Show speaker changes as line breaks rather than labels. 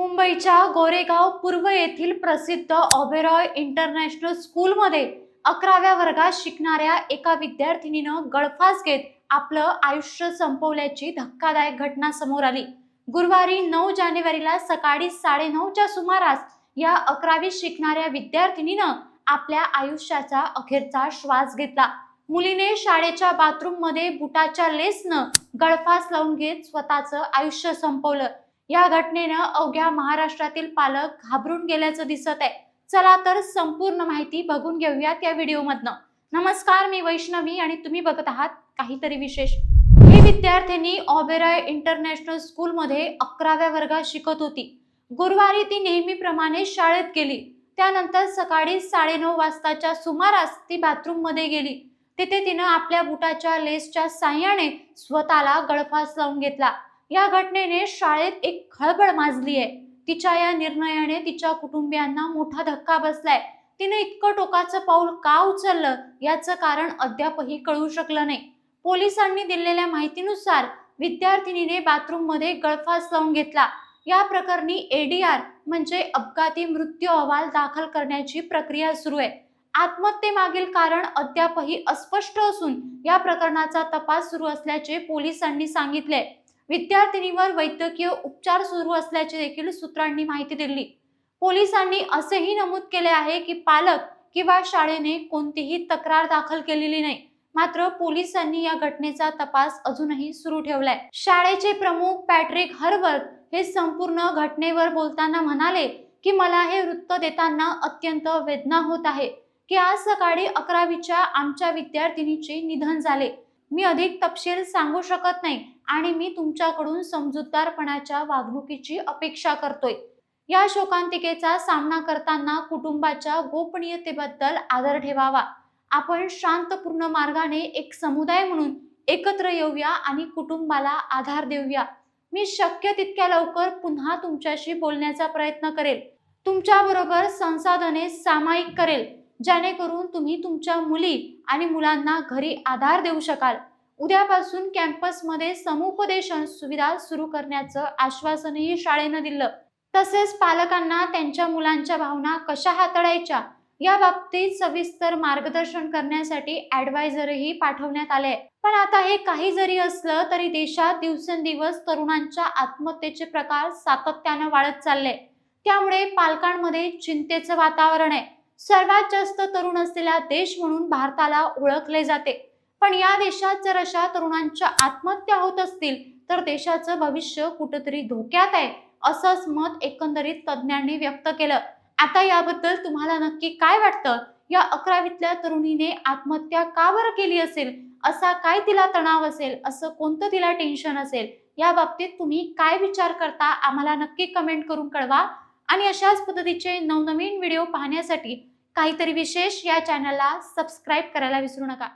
मुंबईच्या गोरेगाव पूर्व येथील प्रसिद्ध ऑबेरॉय इंटरनॅशनल स्कूलमध्ये अकराव्या वर्गात शिकणाऱ्या एका विद्यार्थिनीनं गळफास घेत आपलं आयुष्य संपवल्याची धक्कादायक घटना समोर आली. गुरुवारी नऊ जानेवारीला सकाळी साडेनऊच्या सुमारास या अकरावी शिकणाऱ्या विद्यार्थिनीनं आपल्या आयुष्याचा अखेरचा श्वास घेतला. मुलीने शाळेच्या बाथरूममध्ये बुटाच्या लेसनं गळफास लावून घेत स्वतःचं आयुष्य संपवलं. या घटनेनं अवघ्या महाराष्ट्रातील पालक घाबरून गेल्याचं दिसत आहे. चला तर संपूर्ण माहिती बघून घेऊयात या व्हिडिओमधनं. नमस्कार मी वैष्णवी आणि तुम्ही बघत आहात काहीतरी विशेष. ही विद्यार्थ्यांनी ऑबेरॉय इंटरनॅशनल स्कूलमध्ये अकराव्या वर्गात शिकत होती. गुरुवारी ती नेहमीप्रमाणे शाळेत गेली. त्यानंतर सकाळी साडेनऊ वाजताच्या सुमारास ती बाथरूममध्ये गेली. तिथे तिनं आपल्या बुटाच्या लेसच्या साह्याने स्वतःला गळफास लावून घेतला. या घटनेने शाळेत एक खळबळ माजली आहे. तिच्या या निर्णयाने तिच्या कुटुंबियांना मोठा धक्का बसलाय. तिने इतकं टोकाचं पाऊल का उचललं याचं कारण अद्यापही कळू शकलं नाही. पोलिसांनी दिलेल्या माहितीनुसार विद्यार्थिनीने बाथरूममध्ये गळफास लावून घेतला. या प्रकरणी एडीआर म्हणजे अपघाती मृत्यू अहवाल दाखल करण्याची प्रक्रिया सुरू आहे. आत्महत्येमागील कारण अद्यापही अस्पष्ट असून या प्रकरणाचा तपास सुरू असल्याचे पोलिसांनी सांगितले विद्यार्थिनीवर वैद्यकीय उपचार सुरू असल्याचे देखील सूत्रांनी माहिती दिली. पोलिसांनी असेही नमूद केले आहे की पालक किंवा शाळेने कोणतीही तक्रार दाखल केलेली नाही. मात्र पोलिसांनी या घटनेचा तपास अजूनही सुरू ठेवलाय. शाळेचे प्रमुख पॅट्रिक हरवर्थ हे संपूर्ण घटनेवर बोलताना म्हणाले की मला हे वृत्त देताना अत्यंत वेदना होत आहे की आज सकाळी अकरावीच्या आमच्या विद्यार्थिनीचे निधन झाले. मी अधिक तपशील सांगू शकत नाही आणि मी तुमच्याकडून समजूतदारपणाच्या वागणुकीची अपेक्षा करतोय. या शोकांतिकेचा सामना करताना कुटुंबाच्या गोपनीयतेबद्दल आदर ठेवावा. आपण शांतपूर्ण मार्गाने एक समुदाय म्हणून एकत्र येऊया आणि कुटुंबाला आधार देऊया. मी शक्य तितक्या लवकर पुन्हा तुमच्याशी बोलण्याचा प्रयत्न करेल. तुमच्याबरोबर संसाधने सामायिक करेल जेणेकरून तुम्ही तुमच्या मुली आणि मुलांना घरी आधार देऊ शकाल. उद्यापासून कॅम्पसमध्ये समुपदेशन सुविधा सुरू करण्याचं आश्वासनही शाळेनं दिलं. तसेच पालकांना त्यांच्या मुलांच्या भावना कशा हाताळायच्या या बाबतीत सविस्तर मार्गदर्शन करण्यासाठी ऍडवायझरही पाठवण्यात आले. पण आता हे काही जरी असलं तरी देशात दिवसेंदिवस तरुणांच्या आत्महत्येचे प्रकार सातत्यानं वाढत चालले. त्यामुळे पालकांमध्ये चिंतेचं वातावरण आहे. सर्वात जास्त तरुण असलेला देश म्हणून भारताला ओळखले जाते. पण या देशात जर अशा तरुणांच्या आत्महत्या होत असतील तर देशाचं भविष्य कुठंतरी धोक्यात आहे असंच मत एकंदरीत तज्ज्ञांनी व्यक्त केलं. आता याबद्दल तुम्हाला नक्की काय वाटतं? या अकरावीतल्या तरुणीने आत्महत्या का बरं केली असेल? असा काय तिला तणाव असेल? असं कोणतं तिला टेन्शन असेल? या बाबतीत तुम्ही काय विचार करता? आम्हाला नक्की कमेंट करून कळवा. आणि अशाच पद्धतीचे नवनवीन व्हिडिओ पाहण्यासाठी काहीतरी विशेष या चॅनलला सबस्क्राईब करायला विसरू नका.